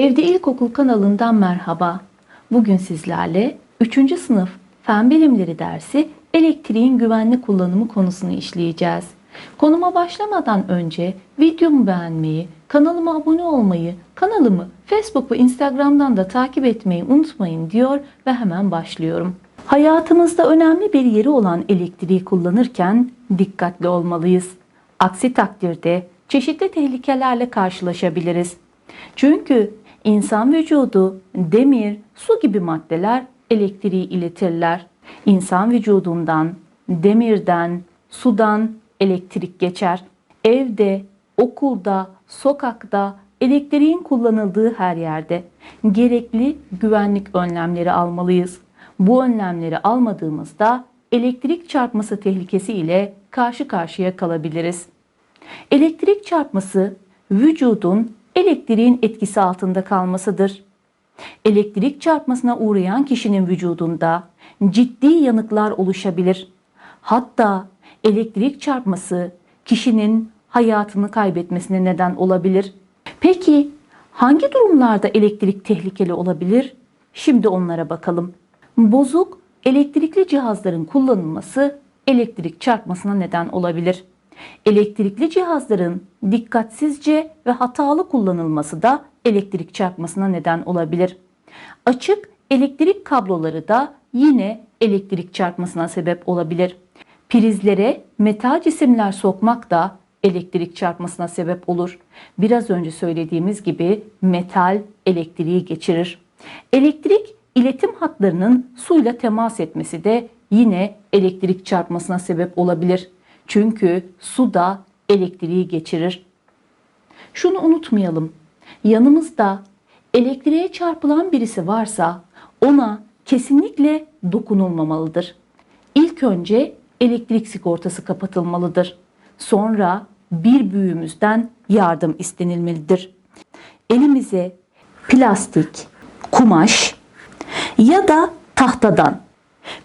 Evde İlkokul kanalından merhaba. Bugün sizlerle 3. sınıf Fen Bilimleri dersi elektriğin güvenli kullanımı konusunu işleyeceğiz. Konuma başlamadan önce videomu beğenmeyi, kanalıma abone olmayı, kanalımı Facebook ve Instagram'dan da takip etmeyi unutmayın diyor ve hemen başlıyorum. Hayatımızda önemli bir yeri olan elektriği kullanırken dikkatli olmalıyız. Aksi takdirde çeşitli tehlikelerle karşılaşabiliriz. Çünkü insan vücudu, demir, su gibi maddeler elektriği iletirler. İnsan vücudundan, demirden, sudan elektrik geçer. Evde, okulda, sokakta, elektriğin kullanıldığı her yerde gerekli güvenlik önlemleri almalıyız. Bu önlemleri almadığımızda elektrik çarpması tehlikesi ile karşı karşıya kalabiliriz. Elektrik çarpması vücudun elektriğin etkisi altında kalmasıdır. Elektrik çarpmasına uğrayan kişinin vücudunda ciddi yanıklar oluşabilir. Hatta elektrik çarpması kişinin hayatını kaybetmesine neden olabilir. Peki hangi durumlarda elektrik tehlikeli olabilir? Şimdi onlara bakalım. Bozuk elektrikli cihazların kullanılması elektrik çarpmasına neden olabilir. Elektrikli cihazların dikkatsizce ve hatalı kullanılması da elektrik çarpmasına neden olabilir. Açık elektrik kabloları da yine elektrik çarpmasına sebep olabilir. Prizlere metal cisimler sokmak da elektrik çarpmasına sebep olur. Biraz önce söylediğimiz gibi metal elektriği geçirir. Elektrik iletim hatlarının suyla temas etmesi de yine elektrik çarpmasına sebep olabilir. Çünkü su da elektriği geçirir. Şunu unutmayalım. Yanımızda elektriğe çarpılan birisi varsa ona kesinlikle dokunulmamalıdır. İlk önce elektrik sigortası kapatılmalıdır. Sonra bir büyüğümüzden yardım istenilmelidir. Elimize plastik, kumaş ya da tahtadan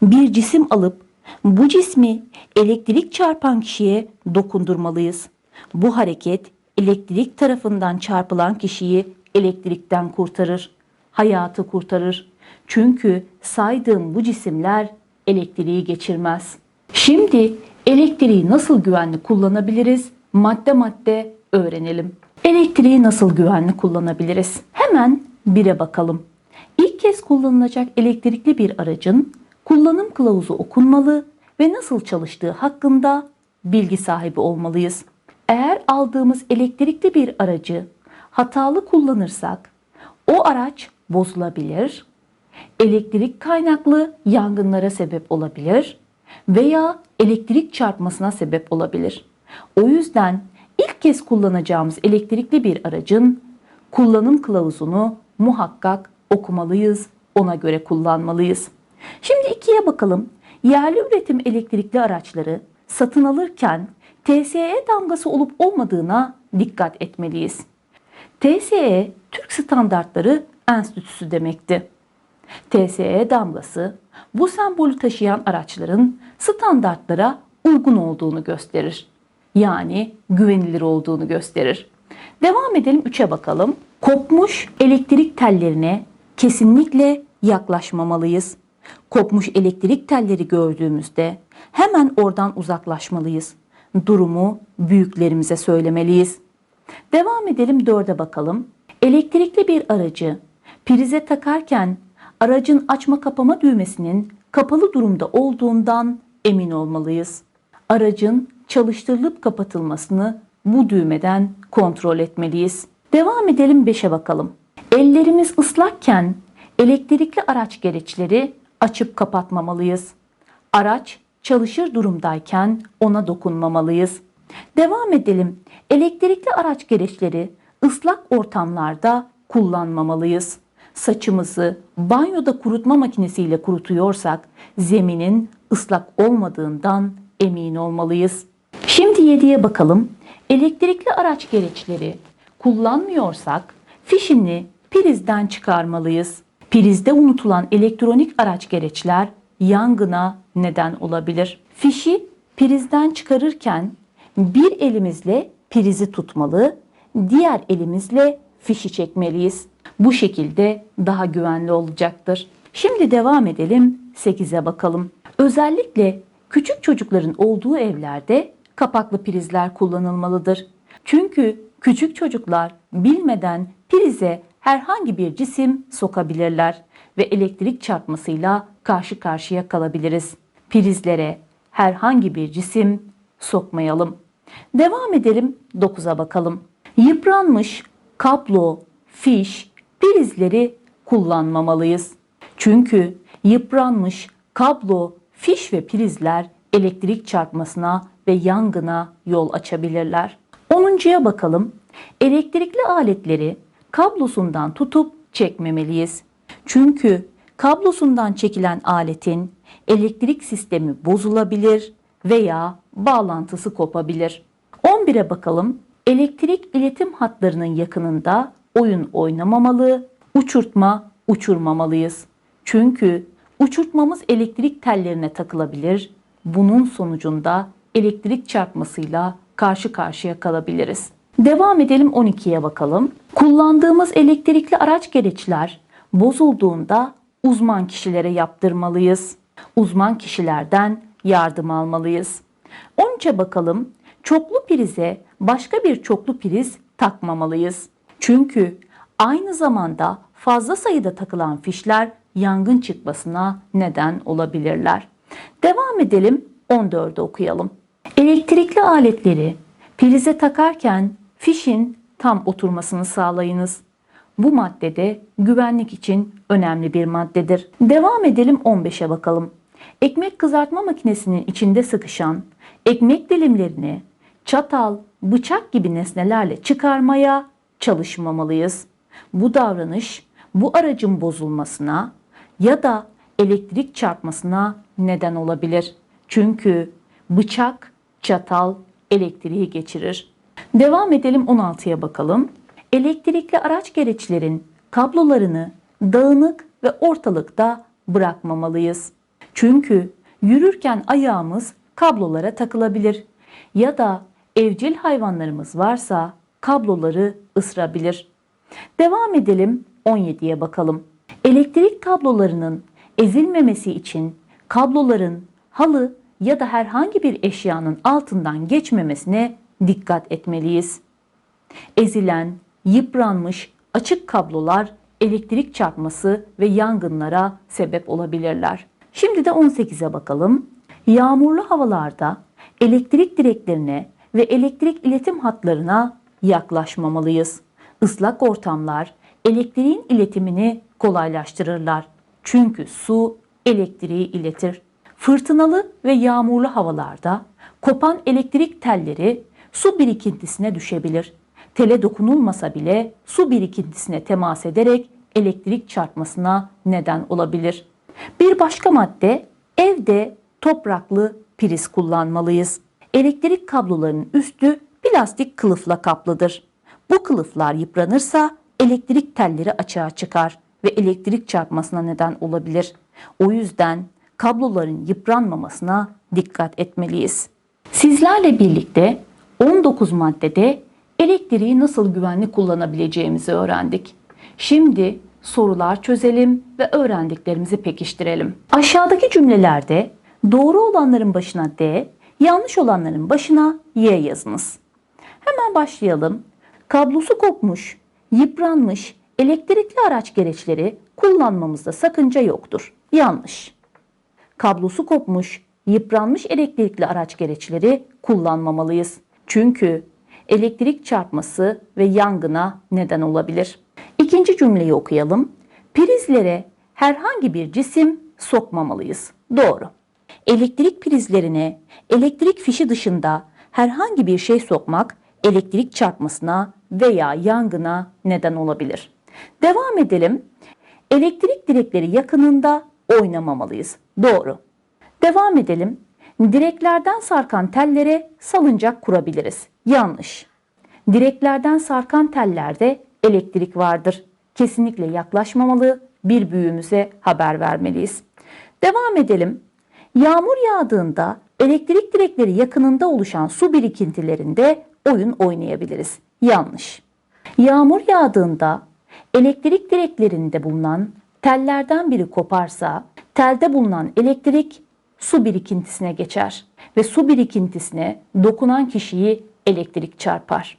bir cisim alıp bu cismi elektrik çarpan kişiye dokundurmalıyız. Bu hareket elektrik tarafından çarpılan kişiyi elektrikten kurtarır, hayatı kurtarır. Çünkü saydığım bu cisimler elektriği geçirmez. Şimdi elektriği nasıl güvenli kullanabiliriz? Madde madde öğrenelim. Elektriği nasıl güvenli kullanabiliriz? Hemen bire bakalım. İlk kez kullanılacak elektrikli bir aracın kullanım kılavuzu okunmalı ve nasıl çalıştığı hakkında bilgi sahibi olmalıyız. Eğer aldığımız elektrikli bir aracı hatalı kullanırsak o araç bozulabilir, elektrik kaynaklı yangınlara sebep olabilir veya elektrik çarpmasına sebep olabilir. O yüzden ilk kez kullanacağımız elektrikli bir aracın kullanım kılavuzunu muhakkak okumalıyız, ona göre kullanmalıyız. Şimdi ikiye bakalım. Yerli üretim elektrikli araçları satın alırken TSE damgası olup olmadığına dikkat etmeliyiz. TSE Türk Standartları Enstitüsü demekti. TSE damgası bu sembolü taşıyan araçların standartlara uygun olduğunu gösterir. Yani güvenilir olduğunu gösterir. Devam edelim 3'e bakalım. Kopmuş elektrik tellerine kesinlikle yaklaşmamalıyız. Kopmuş elektrik telleri gördüğümüzde hemen oradan uzaklaşmalıyız. Durumu büyüklerimize söylemeliyiz. Devam edelim 4'e bakalım. Elektrikli bir aracı prize takarken aracın açma kapama düğmesinin kapalı durumda olduğundan emin olmalıyız. Aracın çalıştırılıp kapatılmasını bu düğmeden kontrol etmeliyiz. Devam edelim 5'e bakalım. Ellerimiz ıslakken elektrikli araç gereçleri açıp kapatmamalıyız. Araç çalışır durumdayken ona dokunmamalıyız. Devam edelim. Elektrikli araç gereçleri ıslak ortamlarda kullanmamalıyız. Saçımızı banyoda kurutma makinesiyle kurutuyorsak zeminin ıslak olmadığından emin olmalıyız. Şimdi 7'ye bakalım. Elektrikli araç gereçleri kullanmıyorsak fişini prizden çıkarmalıyız. Prizde unutulan elektronik araç gereçler yangına neden olabilir. Fişi prizden çıkarırken bir elimizle prizi tutmalı, diğer elimizle fişi çekmeliyiz. Bu şekilde daha güvenli olacaktır. Şimdi devam edelim 8'e bakalım. Özellikle küçük çocukların olduğu evlerde kapaklı prizler kullanılmalıdır. Çünkü küçük çocuklar bilmeden prize herhangi bir cisim sokabilirler ve elektrik çarpmasıyla karşı karşıya kalabiliriz. Prizlere herhangi bir cisim sokmayalım. Devam edelim 9'a bakalım. Yıpranmış kablo, fiş, prizleri kullanmamalıyız. Çünkü yıpranmış kablo, fiş ve prizler elektrik çarpmasına ve yangına yol açabilirler. 10'uncuya bakalım. Elektrikli aletleri kablosundan tutup çekmemeliyiz. Çünkü kablosundan çekilen aletin elektrik sistemi bozulabilir veya bağlantısı kopabilir. 11'e bakalım. Elektrik iletim hatlarının yakınında oyun oynamamalı, uçurtma uçurmamalıyız. Çünkü uçurtmamız elektrik tellerine takılabilir. Bunun sonucunda elektrik çarpmasıyla karşı karşıya kalabiliriz. Devam edelim 12'ye bakalım. Kullandığımız elektrikli araç gereçler bozulduğunda uzman kişilere yaptırmalıyız. Uzman kişilerden yardım almalıyız. 13'e bakalım. Çoklu prize başka bir çoklu priz takmamalıyız. Çünkü aynı zamanda fazla sayıda takılan fişler yangın çıkmasına neden olabilirler. Devam edelim 14'ü okuyalım. Elektrikli aletleri prize takarken fişin tam oturmasını sağlayınız. Bu maddede güvenlik için önemli bir maddedir. Devam edelim 15'e bakalım. Ekmek kızartma makinesinin içinde sıkışan ekmek dilimlerini çatal, bıçak gibi nesnelerle çıkarmaya çalışmamalıyız. Bu davranış bu aracın bozulmasına ya da elektrik çarpmasına neden olabilir. Çünkü bıçak, çatal elektriği geçirir. Devam edelim 16'ya bakalım. Elektrikli araç gereçlerin kablolarını dağınık ve ortalıkta bırakmamalıyız. Çünkü yürürken ayağımız kablolara takılabilir ya da evcil hayvanlarımız varsa kabloları ısırabilir. Devam edelim 17'ye bakalım. Elektrik kablolarının ezilmemesi için kabloların halı ya da herhangi bir eşyanın altından geçmemesine dikkat etmeliyiz. Ezilen, yıpranmış, açık kablolar elektrik çarpması ve yangınlara sebep olabilirler. Şimdi de 18'e bakalım. Yağmurlu havalarda elektrik direklerine ve elektrik iletim hatlarına yaklaşmamalıyız. Islak ortamlar elektriğin iletimini kolaylaştırırlar. Çünkü su elektriği iletir. Fırtınalı ve yağmurlu havalarda kopan elektrik telleri su birikintisine düşebilir. Tele dokunulmasa bile su birikintisine temas ederek elektrik çarpmasına neden olabilir. Bir başka madde evde topraklı priz kullanmalıyız. Elektrik kablolarının üstü plastik kılıfla kaplıdır. Bu kılıflar yıpranırsa elektrik telleri açığa çıkar ve elektrik çarpmasına neden olabilir. O yüzden kabloların yıpranmamasına dikkat etmeliyiz. Sizlerle birlikte 19 maddede elektriği nasıl güvenli kullanabileceğimizi öğrendik. Şimdi sorular çözelim ve öğrendiklerimizi pekiştirelim. Aşağıdaki cümlelerde doğru olanların başına D, yanlış olanların başına Y yazınız. Hemen başlayalım. Kablosu kopmuş, yıpranmış elektrikli araç gereçleri kullanmamızda sakınca yoktur. Yanlış. Kablosu kopmuş, yıpranmış elektrikli araç gereçleri kullanmamalıyız. Çünkü elektrik çarpması ve yangına neden olabilir. İkinci cümleyi okuyalım. Prizlere herhangi bir cisim sokmamalıyız. Doğru. Elektrik prizlerine elektrik fişi dışında herhangi bir şey sokmak elektrik çarpmasına veya yangına neden olabilir. Devam edelim. Elektrik direkleri yakınında oynamamalıyız. Doğru. Devam edelim. Direklerden sarkan tellere salıncak kurabiliriz. Yanlış. Direklerden sarkan tellerde elektrik vardır. Kesinlikle yaklaşmamalı, bir büyüğümüze haber vermeliyiz. Devam edelim. Yağmur yağdığında elektrik direkleri yakınında oluşan su birikintilerinde oyun oynayabiliriz. Yanlış. Yağmur yağdığında elektrik direklerinde bulunan tellerden biri koparsa telde bulunan elektrik su birikintisine geçer ve su birikintisine dokunan kişiyi elektrik çarpar.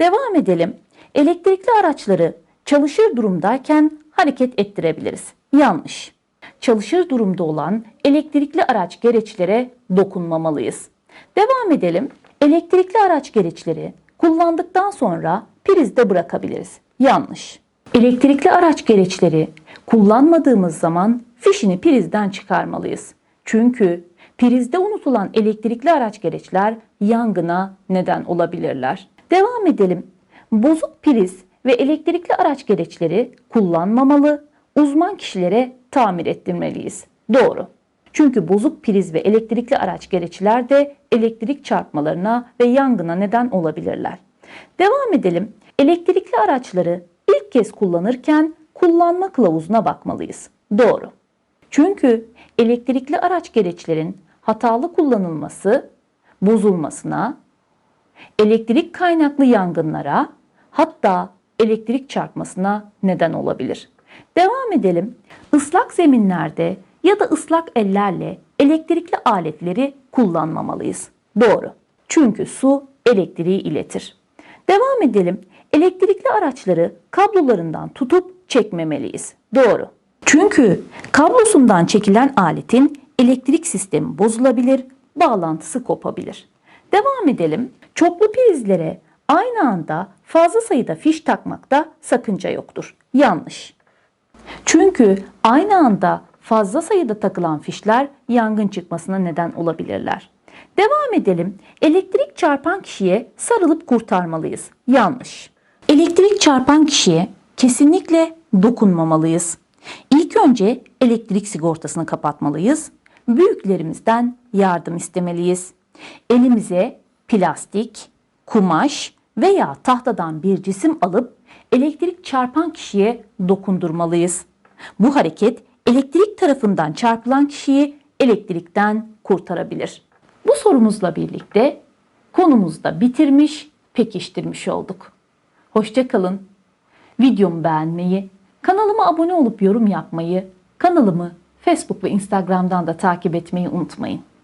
Devam edelim. Elektrikli araçları çalışır durumdayken hareket ettirebiliriz. Yanlış. Çalışır durumda olan elektrikli araç gereçlere dokunmamalıyız. Devam edelim. Elektrikli araç gereçleri kullandıktan sonra prizde bırakabiliriz. Yanlış. Elektrikli araç gereçleri kullanmadığımız zaman fişini prizden çıkarmalıyız. Çünkü prizde unutulan elektrikli araç gereçler yangına neden olabilirler. Devam edelim. Bozuk priz ve elektrikli araç gereçleri kullanmamalı, uzman kişilere tamir ettirmeliyiz. Doğru. Çünkü bozuk priz ve elektrikli araç gereçler de elektrik çarpmalarına ve yangına neden olabilirler. Devam edelim. Elektrikli araçları ilk kez kullanırken kullanma kılavuzuna bakmalıyız. Doğru. Çünkü elektrikli araç gereçlerin hatalı kullanılması bozulmasına, elektrik kaynaklı yangınlara hatta elektrik çarpmasına neden olabilir. Devam edelim. Islak zeminlerde ya da ıslak ellerle elektrikli aletleri kullanmamalıyız. Doğru. Çünkü su elektriği iletir. Devam edelim. Elektrikli araçları kablolarından tutup çekmemeliyiz. Doğru. Çünkü kablosundan çekilen aletin elektrik sistemi bozulabilir, bağlantısı kopabilir. Devam edelim. Çoklu prizlere aynı anda fazla sayıda fiş takmakta sakınca yoktur. Yanlış. Çünkü aynı anda fazla sayıda takılan fişler yangın çıkmasına neden olabilirler. Devam edelim. Elektrik çarpan kişiye sarılıp kurtarmalıyız. Yanlış. Elektrik çarpan kişiye kesinlikle dokunmamalıyız. İlk önce elektrik sigortasını kapatmalıyız. Büyüklerimizden yardım istemeliyiz. Elimize plastik, kumaş veya tahtadan bir cisim alıp elektrik çarpan kişiye dokundurmalıyız. Bu hareket elektrik tarafından çarpılan kişiyi elektrikten kurtarabilir. Bu sorumuzla birlikte konumuzu da bitirmiş, pekiştirmiş olduk. Hoşçakalın. Videomu beğenmeyi, kanalıma abone olup yorum yapmayı, kanalımı Facebook ve Instagram'dan da takip etmeyi unutmayın.